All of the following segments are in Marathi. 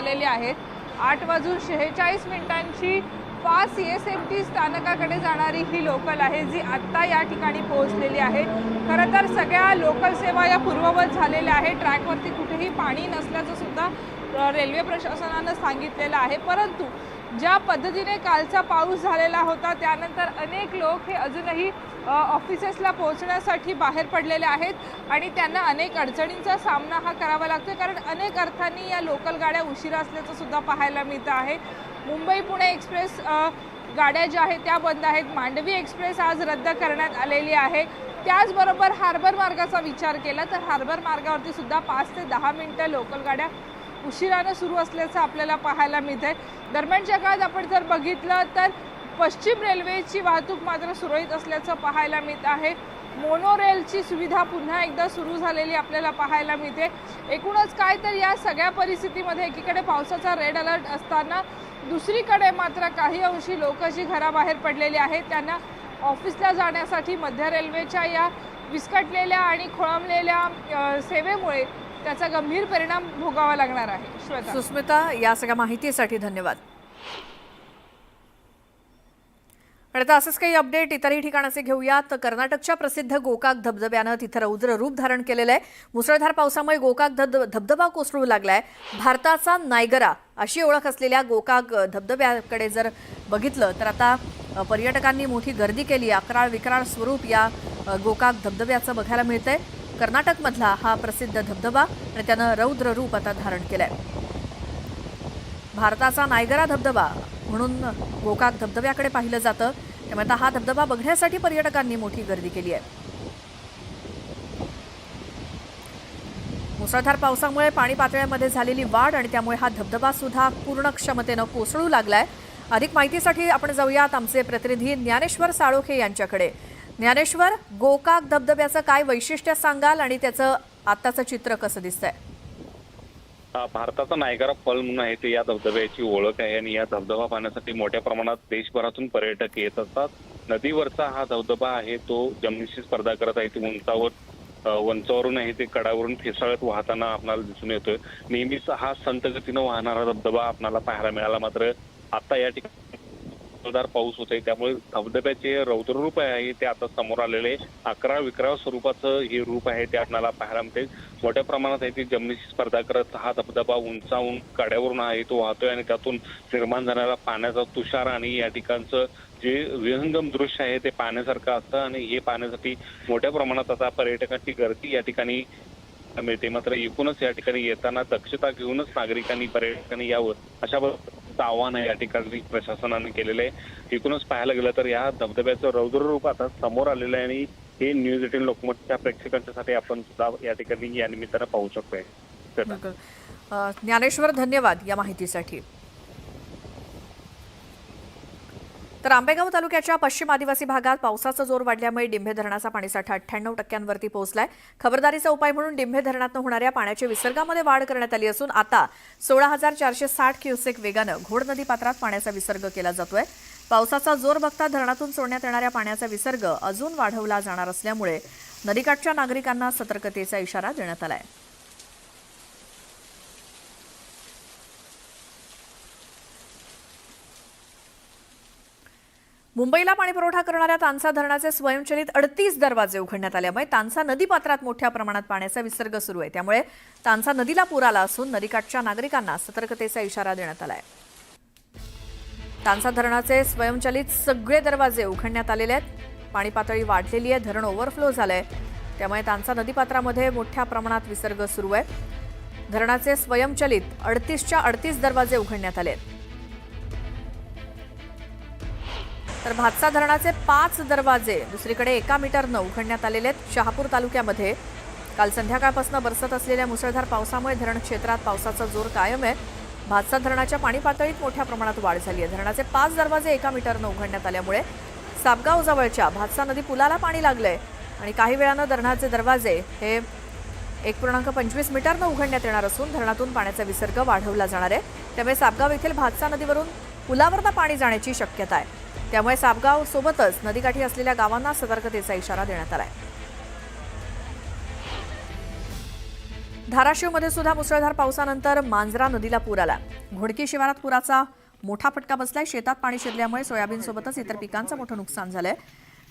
झालेले आहेत. आठ वाजून शेहेचाळीस मिनिटांची fast C S M T स्थानकाकडे जाणारी ही लोकल आहे जी आत्ता या ठिकाणी पोहोचलेली आहे. खरं तर सगळ्या लोकल सेवा या पूर्ववत झालेल्या आहेत. ट्रॅकवरती कुठेही पाणी नसल्याचं सुद्धा रेल्वे प्रशासनानं सांगितलेलं आहे. परंतु ज्या पद्धतीने कालचा पाऊस झालेला होता त्यानंतर अनेक लोक हे अजूनही ऑफिसेसला पोहोचण्यासाठी बाहेर पडलेले आहेत आणि त्यांना अनेक अडचणींचा सामना हा करावा लागतो कारण अनेक अर्थांनी या लोकल गाड्या उशिरा असल्याचं सुद्धा पाहायला मिळतं आहे. मुंबई पुणे एक्सप्रेस गाड्या ज्या आहेत त्या बंद आहेत. मांडवी एक्सप्रेस आज रद्द करण्यात आलेली आहे. त्याचबरोबर हार्बर मार्गाचा विचार केला तर हार्बर मार्गावरती सुद्धा पाच ते दहा मिनटं लोकल गाड्या उशिरानं सुरू असल्याचं आपल्याला पाहायला मिळतं आहे दरम्यानच्या काळात आपण जर बघितलं तर पश्चिम रेल्वेची वाहतूक मात्र सुरळीत असल्याचं पाहायला मिळत आहे. मोनो रेलची सुविधा पुन्हा एकदा सुरू झालेली आपल्याला पाहायला मिळते. एकूणच काय तर या सगळ्या परिस्थितीमध्ये एकीकडे पावसाचा रेड अलर्ट असताना दुसरीकडे मात्र काही अंशी लोक जी घराबाहेर पडलेली आहेत त्यांना ऑफिसला जाण्यासाठी मध्य रेल्वेच्या या विस्कटलेल्या आणि खोळंबलेल्या सेवेमुळे त्याचा गंभीर परिणाम भोगावा लागणार आहे. सुस्मिता या सगळ्या माहितीसाठी धन्यवाद. आणि आता असंच काही अपडेट इतरही ठिकाणाचे घेऊयात. कर्नाटकच्या प्रसिद्ध गोकाक धबधब्यानं तिथं रौद्र रूप धारण केलेलं आहे. मुसळधार पावसामुळे गोकाक धब धबधबा कोसळू लागलाय. भारताचा नायगरा अशी ओळख असलेल्या गोकाक धबधब्याकडे जर बघितलं तर आता पर्यटकांनी मोठी गर्दी केली अकराळ विकराळ स्वरूप या गोकाक धबधब्याचं बघायला मिळतंय. कर्नाटकमधला हा प्रसिद्ध धबधबा आणि त्यानं रौद्र रूप आता धारण केलंय. भारताचा नायगरा धबधबा म्हणून गोकाक धबधब्याकडे पाहिलं जातं. त्यामुळे आता हा धबधबा बघण्यासाठी पर्यटकांनी मोठी गर्दी केली आहे. मुसळधार पावसामुळे पाणी पातळ्यामध्ये झालेली वाढ आणि त्यामुळे हा धबधबा सुद्धा पूर्ण क्षमतेनं कोसळू लागलाय. अधिक माहितीसाठी आपण जाऊयात आमचे प्रतिनिधी ज्ञानेश्वर साळोखे यांच्याकडे. ज्ञानेश्वर गोकाक धबधब्याचं काय वैशिष्ट्य सांगाल आणि त्याचं आत्ताचं चित्र कसं दिसतंय? भारताचा नायगारा फॉल म्हणून आहे ते या धबधब्याची ओळख आहे आणि या धबधबा पाहण्यासाठी मोठ्या प्रमाणात देशभरातून पर्यटक येत असतात. नदीवरचा हा धबधबा आहे तो जमिनीशी स्पर्धा करत आहे. ती उंचावर उंचावरून आहे ते कडावरून फेसाळत वाहताना आपल्याला दिसून येतोय. नेहमीच हा संतगतीनं वाहणारा धबधबा आपल्याला पाहायला मिळाला. मात्र आता या ठिकाणी मुसळधार पाऊस होत आहे त्यामुळे धबधब्याचे रौद्र रूप आहे ते आता समोर आलेले. अकरा विकरा स्वरूपाचं हे रूप आहे ते आपल्याला पाहायला मिळते मोठ्या प्रमाणात आहे ती जमिनीची स्पर्धा करत हा धबधबा उंचावून कड्यावरून आहे तो वाहतोय आणि त्यातून निर्माण झालेला पाण्याचा तुषार आणि या ठिकाणचं जे विहंगम दृश्य आहे ते पाहण्यासारखं असतं आणि हे पाहण्यासाठी मोठ्या प्रमाणात आता पर्यटकांची गर्दी या ठिकाणी मिळते. मात्र एकूणच या ठिकाणी येताना दक्षता घेऊनच नागरिकांनी पर्यटकांनी यावं अशा आव्हान आव्हान या ठिकाणी प्रशासनाने केलेलं आहे. एकूणच पाहायला गेलं तर या धबधब्याचं रौद्र रूप आता समोर आलेलं आहे आणि हे न्यूज एटीन लोकमतच्या प्रेक्षकांच्यासाठी आपण सुद्धा या ठिकाणी या निमित्तानं पाहू शकतोय. ज्ञानेश्वर धन्यवाद या माहितीसाठी. तर आंबेगाव तालुक्याच्या पश्चिम आदिवासी भागात पावसाचा जोर वाढल्यामुळे डिंभे धरणाचा पाणीसाठा अठ्ठ्याण्णव टक्क्यांवरती पोहोचलाय. खबरदारीचा उपाय म्हणून डिंभे धरणातून होणाऱ्या पाण्याच्या विसर्गामध्ये वाढ करण्यात आली असून आता सोळा हजार चारशे साठ क्युसेक वेगानं घोड नदी पात्रात पाण्याचा विसर्ग केला जातोय. पावसाचा जोर बघता धरणातून सोडण्यात येणाऱ्या पाण्याचा विसर्ग अजून वाढवला जाणार असल्यामुळे नदीकाठच्या नागरिकांना सतर्कतेचा इशारा देण्यात आलाय. मुंबईला पाणीपुरवठा करणाऱ्या तानसा धरणाचे स्वयंचलित अडतीस दरवाजे उघडण्यात आल्यामुळे तानसा नदीपात्रात मोठ्या प्रमाणात पाण्याचा विसर्ग सुरू आहे. त्यामुळे तानसा नदीला पूर आला असून नदीकाठच्या नागरिकांना सतर्कतेचा इशारा देण्यात आला आहे तानसा धरणाचे स्वयंचलित सगळे दरवाजे उघडण्यात आलेले आहेत. पाणी पातळी वाढलेली आहे धरण ओव्हरफ्लो झालंय. त्यामुळे तानसा नदीपात्रामध्ये मोठ्या प्रमाणात विसर्ग सुरू आहे. धरणाचे स्वयंचलित अडतीसच्या अडतीस दरवाजे उघडण्यात आले आहेत. तर भातसा धरणाचे पाच दरवाजे दुसरीकडे एका मीटरनं उघडण्यात आलेले आहेत. शहापूर तालुक्यामध्ये काल संध्याकाळपासून बरसत असलेल्या मुसळधार पावसामुळे धरण क्षेत्रात पावसाचा जोर कायम आहे. भातसा धरणाच्या पाणी पातळीत मोठ्या प्रमाणात वाढ झाली आहे. धरणाचे पाच दरवाजे एका मीटरनं उघडण्यात आल्यामुळे सापगाव जवळच्या भातसा नदी पुलाला पाणी लागलंय आणि काही वेळानं धरणाचे दरवाजे हे एक पूर्णांक पंचवीस मीटरनं उघडण्यात येणार असून धरणातून पाण्याचा विसर्ग वाढवला जाणार आहे. त्यामुळे सापगाव येथील भातसा नदीवरून पुलावरनं पाणी जाण्याची शक्यता आहे. त्यामुळे सापगाव सोबतच नदीकाठी असलेल्या गावांना सतर्कतेचा इशारा देण्यात आला आहे धाराशिवमध्ये सुद्धा मुसळधार पावसानंतर मांजरा नदीला पूर आला. घोडकी शिवारात पुराचा मोठा फटका बसलाय. शेतात पाणी शिरल्यामुळे सोयाबीनसोबतच इतर पिकांचं मोठं नुकसान झालंय.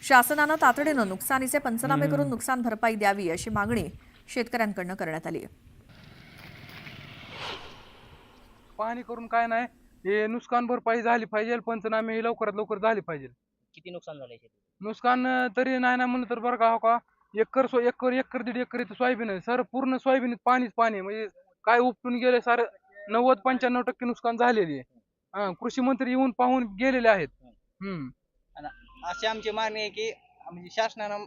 शासनानं तातडीनं नुकसानीचे पंचनामे करून नुकसान भरपाई द्यावी अशी मागणी शेतकऱ्यांकडनं करण्यात आली आहे करून काय नाही? हे नुकसान भरपाई झाली पाहिजे पंचनामे हे लवकरात लवकर झाली पाहिजे. किती नुकसान झालंय शेतीचं नुकसान अं, तरी नाही ना म्हणलं तर बरं का हो का? एकर सो एकर एकर दीड एकर इथं सोयाबीन आहे. सर पूर्ण सोयाबीन पाणीच पाणी आहे. म्हणजे काय उपटून गेले सर नव्वद पंच्याण्णव टक्के नुकसान झालेली आहे. हा, कृषी मंत्री येऊन पाहून गेलेले आहेत. हम्म. अशी आमची मागणी आहे की म्हणजे शासनानं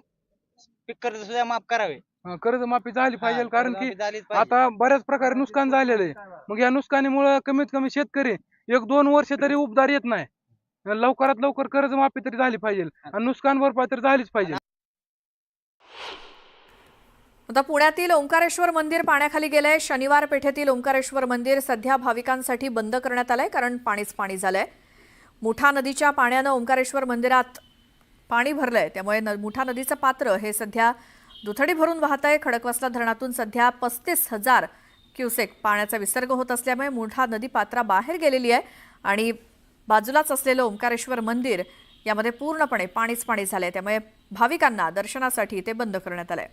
पीक कर्ज सुद्धा माफ करावे. हा, कर्जमाफी झाली पाहिजे कारण की कर्जमाफी झालीच पाहिजे. आता बऱ्याच प्रकारे नुकसान झालेलं आहे. मग या नुकसानीमुळे कमीत कमी शेतकरी एक दोन वर्ष तरी उपदार येत नाही. लवकरात लवकर कर्जमाफी तरी झाली पाहिजे आणि नुकसान भरपाई तर झालीच पाहिजे. आता पुण्यातील ओंकारेश्वर मंदिर पाण्याखाली गेलंय. शनिवार पेठेतील ओंकारेश्वर मंदिर सध्या भाविकांसाठी बंद करण्यात आलंय कारण पाणीच पाणी झालंय. मुठा नदीच्या पाण्यानं ओंकारेश्वर मंदिरात पाणी भरलंय. त्यामुळे न मुठा नदीचं पात्र हे सध्या दुथडी भरून वाहत आहे खडकवासला धरणातून सध्या पस्तीस हजार क्युसेक पाण्याचा विसर्ग होत असल्यामुळे मुठा नदी पात्राबाहेर गेलेली आहे आणि बाजूलाच असलेलं ओंकारेश्वर मंदिर यामध्ये पूर्णपणे पाणीच पाणी झालंय. त्यामुळे भाविकांना दर्शनासाठी ते बंद करण्यात आलंय.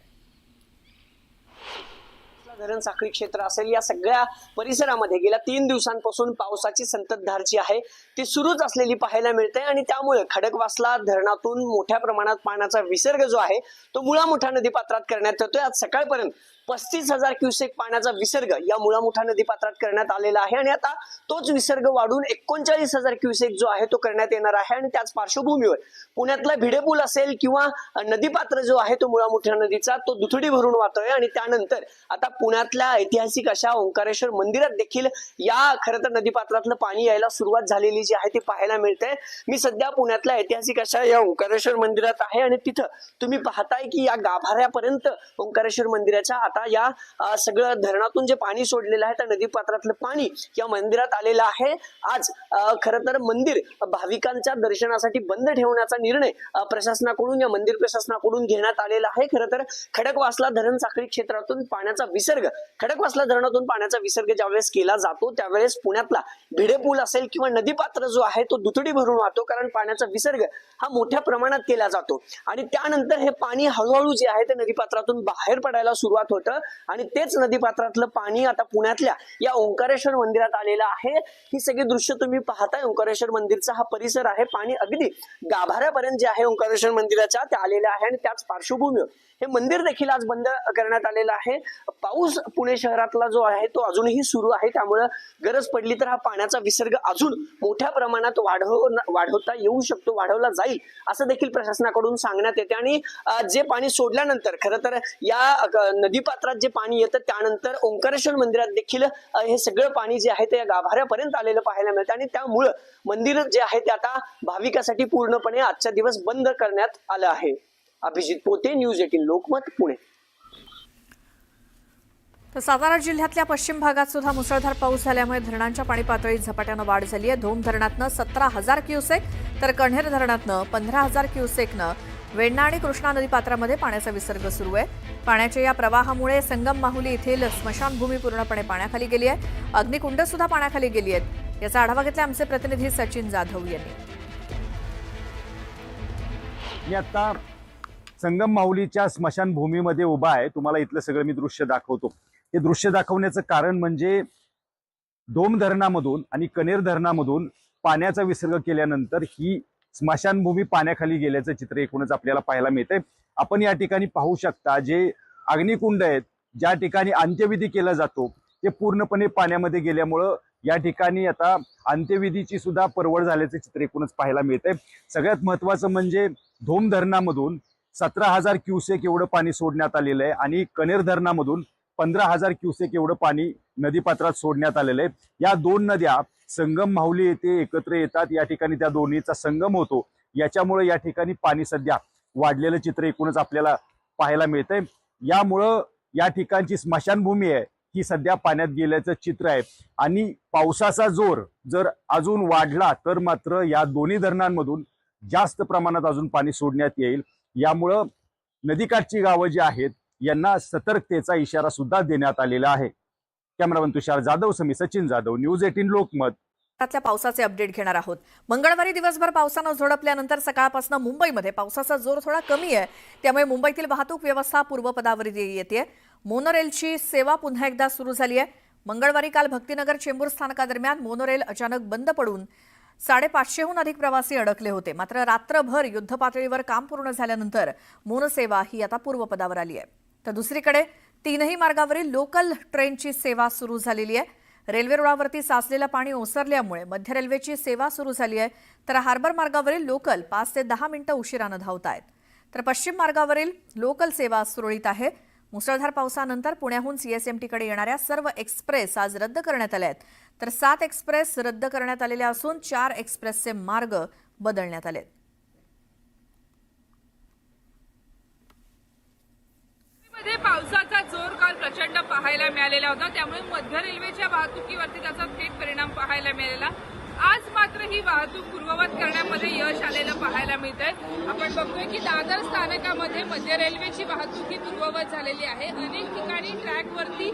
धरण साखळी क्षेत्र असेल या सगळ्या परिसरामध्ये गेल्या तीन दिवसांपासून पावसाची संततधार जी आहे. ती सुरूच असलेली पाहायला मिळते आणि त्यामुळे खडकवासला धरणातून मोठ्या प्रमाणात पाण्याचा विसर्ग जो आहे तो मुळा मोठ्या नदी पात्रात करण्यात येतोय. आज सकाळपर्यंत पस्तीस हजार क्युसेक पाण्याचा विसर्ग या मुळा नदी पात्रात करण्यात आलेला आहे. आणि आता तोच विसर्ग वाढून एकोणचाळीस हजार क्युसेक जो आहे तो करण्यात येणार आहे. आणि त्याच पार्श्वभूमीवर पुण्यातला भिडेपूल असेल किंवा नदीपात्र जो आहे तो मुळा नदीचा तो दुथडी भरून वाहतोय. आणि त्यानंतर आता पुण्यातल्या ऐतिहासिक अशा ओंकारेश्वर मंदिरात देखील या खरं तर नदीपात्रातलं पाणी यायला सुरुवात झालेली जी आहे ती पाहायला मिळते. मी सध्या पुण्यातल्या ऐतिहासिक अशा या ओंकारेश्वर मंदिरात आहे. आणि तिथं तुम्ही पाहताय की या गाभाऱ्यापर्यंत ओंकारेश्वर मंदिराच्या आता या सगळं धरणातून जे पाणी सोडलेलं आहे त्या नदीपात्रातलं पाणी या मंदिरात आलेलं आहे. आज खर तर मंदिर भाविकांच्या दर्शनासाठी बंद ठेवण्याचा निर्णय प्रशासनाकडून या मंदिर प्रशासनाकडून घेण्यात आलेला आहे. खरं तर खडकवासला धरण साखळी क्षेत्रातून पाण्याचा विसर्ग खडकवासला धरणातून पाण्याचा विसर्ग ज्यावेळेस केला जातो त्यावेळेस पुण्यातला भिडे पूल असेल किंवा नदीपात्र जो आहे तो दुथडी भरून वाहतो कारण पाण्याचा विसर्ग हा मोठ्या प्रमाणात केला जातो. आणि त्यानंतर हे पाणी हळूहळू जे आहे ते नदीपात्रातून बाहेर पडायला सुरुवात होतं आणि तेच नदीपात्रातलं पाणी आता पुण्यातल्या या ओंकारेश्वर मंदिरात आलेलं आहे. ही सगळी दृश्य तुम्ही पाहताय. ओंकारेश्वर मंदिरचा हा परिसर आहे. पाणी अगदी गाभाऱ्यापर्यंत जे आहे ओंकारेश्वर मंदिराच्या ते आलेलं आहे आणि त्याच पार्श्वभूमीवर. हे मंदिर देखील आज बंद करण्यात आलेलं आहे. पाऊस पुणे शहरातला जो आहे तो अजूनही सुरू आहे. त्यामुळं गरज पडली तर हा पाण्याचा विसर्ग अजून मोठ्या प्रमाणात वाढव वाढवता येऊ शकतो वाढवला जाईल असं देखील प्रशासनाकडून सांगण्यात येते. आणि जे पाणी सोडल्यानंतर खरं तर या नदीपात क्षेत्रात जे पाणी येतं त्यानंतर ओंकारेश्वर मंदिरात देखील हे सगळं पाणी जे आहे ते या गाभाऱ्यापर्यंत आलेलं पाहायला मिळतं. आणि त्यामुळं मंदिर जे आहे ते आता भाविकासाठी पूर्णपणे आजचा दिवस बंद करण्यात आलं आहे. अभिजित पोते न्यूज एटीन लोकमत पुणे. तर सातारा जिल्ह्यातल्या पश्चिम भागात सुद्धा मुसळधार पाऊस झाल्यामुळे धरणांच्या पाणी पातळीत झपाट्यानं वाढ झाली आहे धोम धरणातनं सतरा हजार क्युसेक तर कण्हेर धरणातनं पंधरा हजार क्युसेकनं वेण्णा आणि कृष्णा नदीपात्रामध्ये पाण्याचा विसर्ग सुरू आहे. पाण्याच्या या प्रवाहामुळे संगम माहुली येथील स्मशानभूमी पूर्णपणे पाण्याखाली गेली आहे. अग्निकुंड सुद्धा पाण्याखाली गेली आहेत. याचा आढावा घेतला आमचे प्रतिनिधी सचिन जाधव यांनी. मी आता संगम माहुलीच्या स्मशानभूमीमध्ये उभा आहे. तुम्हाला इथलं सगळं मी दृश्य दाखवतो. हे दृश्य दाखवण्याचं कारण म्हणजे दोम धरणामधून आणि कनेर धरणामधून पाण्याचा विसर्ग केल्यानंतर ही स्मशानभूमी पाण्याखाली गेल्याचं चित्र एकूणच आपल्याला पाहायला मिळतंय. आपण या ठिकाणी पाहू शकता जे अग्निकुंड आहेत ज्या ठिकाणी अंत्यविधी केला जातो ते पूर्णपणे पाण्यामध्ये गेल्यामुळं या ठिकाणी आता अंत्यविधीची सुद्धा परवड झाल्याचं चित्र एकूणच पाहायला मिळतंय. सगळ्यात महत्वाचं म्हणजे धोम धरणामधून सतरा हजार क्युसेक एवढं पाणी सोडण्यात आलेलं आहे आणि कनेर धरणामधून पंधरा हजार क्युसेक एवढं पाणी नदीपात्रात सोडण्यात आलेलं आहे. या दोन नद्या संगम माहुली येथे एकत्र येतात. या ठिकाणी त्या दोन्हीचा संगम होतो. याच्यामुळे या ठिकाणी पाणी सध्या वाढलेलं चित्र एकूणच आपल्याला पाहायला मिळतंय. यामुळं या ठिकाणची स्मशानभूमी आहे ही सध्या पाण्यात गेल्याचं चित्र आहे. आणि पावसाचा जोर जर अजून वाढला तर मात्र या दोन्ही धरणांमधून जास्त प्रमाणात अजून पाणी सोडण्यात येईल. यामुळं नदीकाठची गावं जी आहेत यांना सतर्कतेचा इशारा सुद्धा देण्यात आलेला आहे. कॅमेरामन तुषार जाधव समी सचिन जाधव न्यूज एटीन लोकमत. पावसाचे अपडेट घेणार आहोत. मंगळवारी दिवसभर पावसानं झोडपल्यानंतर सकाळपासून मुंबईमध्ये पावसाचा जोर थोडा कमी आहे. त्यामुळे मुंबईतील वाहतूक व्यवस्था पूर्वपदावर येते मोनोरेलची सेवा पुन्हा एकदा सुरू झाली आहे. मंगळवारी काल भक्तीनगर चेंबूर स्थानकादरम्यान मोनोरेल अचानक बंद पडून साडेपाचशेहून अधिक प्रवासी अडकले होते. मात्र रात्रभर युद्धपातळीवर काम पूर्ण झाल्यानंतर मोनसेवा ही आता पूर्वपदावर आली आहे. तर दुसरीकडे तीनही मार्गावरील लोकल ट्रेनची सेवा सुरू झालेली आहे. रेल्वे रुळावरती साचलेलं पाणी ओसरल्यामुळे मध्य रेल्वेची सेवा सुरू झाली आहे. तर हार्बर मार्गावरील लोकल पाच ते दहा मिनिटं उशिरानं धावत आहेत. तर पश्चिम मार्गावरील लोकल सेवा सुरळीत आहे. मुसळधार पावसानंतर पुण्याहून सीएसएमटीकडे येणाऱ्या सर्व एक्सप्रेस आज रद्द करण्यात आल्या आहेत. तर सात एक्सप्रेस रद्द करण्यात आलेल्या असून चार एक्सप्रेसचे मार्ग बदलण्यात आले आहेत पावसाचा प्रचंड पाहायला मिळालेला होता. त्यामुळे मध्य रेल्वेच्या वाहतुकीवरती त्याचा थेट परिणाम पाहायला मिळालेला. आज मात्र ही वाहतूक पूर्ववत करण्यामध्ये यश आलेलं पाहायला मिळतंय. आपण बघतोय की दादर स्थानकामध्ये मध्य रेल्वेची वाहतूक ही पूर्ववत झालेली आहे. अनेक ठिकाणी ट्रॅकवरती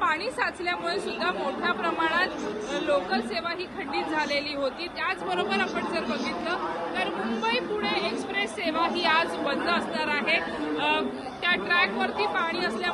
पाणी साचल्यामुळे सुद्धा मोठ्या प्रमाणात लोकल सेवा ही खंडित झालेली होती. त्याचबरोबर आपण जर बघितलं तर मुंबई पुणे एक्सप्रेस सेवा ही आज बंद असणार आहे. त्या ट्रॅकवरती पाणी असल्यामुळे